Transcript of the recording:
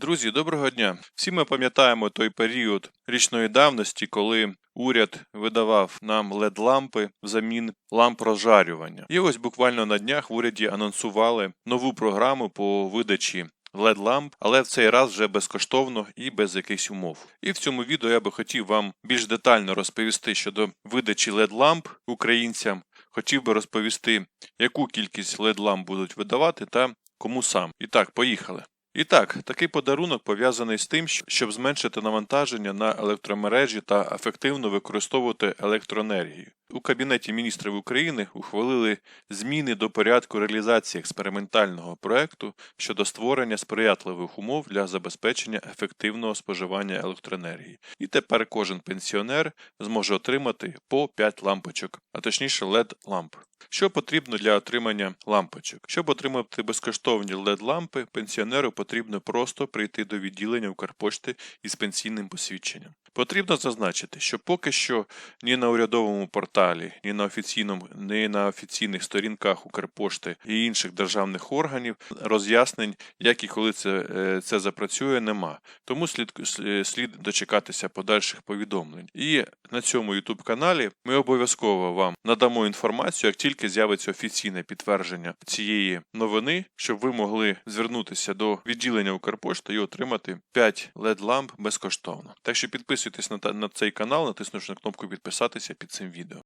Друзі, доброго дня! Всі ми пам'ятаємо той період річної давності, коли уряд видавав нам LED-лампи взамін ламп розжарювання. І ось буквально на днях в уряді анонсували нову програму по видачі LED-ламп, але в цей раз вже безкоштовно і без якихось умов. І в цьому відео я би хотів вам більш детально розповісти щодо видачі LED-ламп українцям. Хотів би розповісти, яку кількість LED-ламп будуть видавати та кому сам. І так, поїхали. І так, такий подарунок пов'язаний з тим, щоб зменшити навантаження на електромережі та ефективно використовувати електроенергію. У Кабінеті міністрів України ухвалили зміни до порядку реалізації експериментального проекту щодо створення сприятливих умов для забезпечення ефективного споживання електроенергії. І тепер кожен пенсіонер зможе отримати по 5 лампочок, а точніше LED-ламп. Що потрібно для отримання лампочок? Щоб отримати безкоштовні LED-лампи, пенсіонеру потрібно просто прийти до відділення Укрпошти із пенсійним посвідченням. Потрібно зазначити, що поки що ні на урядовому порталі, ні на офіційному, ні на офіційних сторінках Укрпошти і інших державних органів роз'яснень, як і коли це, е, це запрацює, нема. Тому слід, слід- слід дочекатися подальших повідомлень. І на цьому YouTube каналі ми обов'язково вам надамо інформацію, як тільки з'явиться офіційне підтвердження цієї новини, щоб ви могли звернутися до відділення Укрпошти і отримати 5 LED-ламп безкоштовно. Так що підписуйтесь на, на цей канал, натиснувши на кнопку підписатися під цим відео.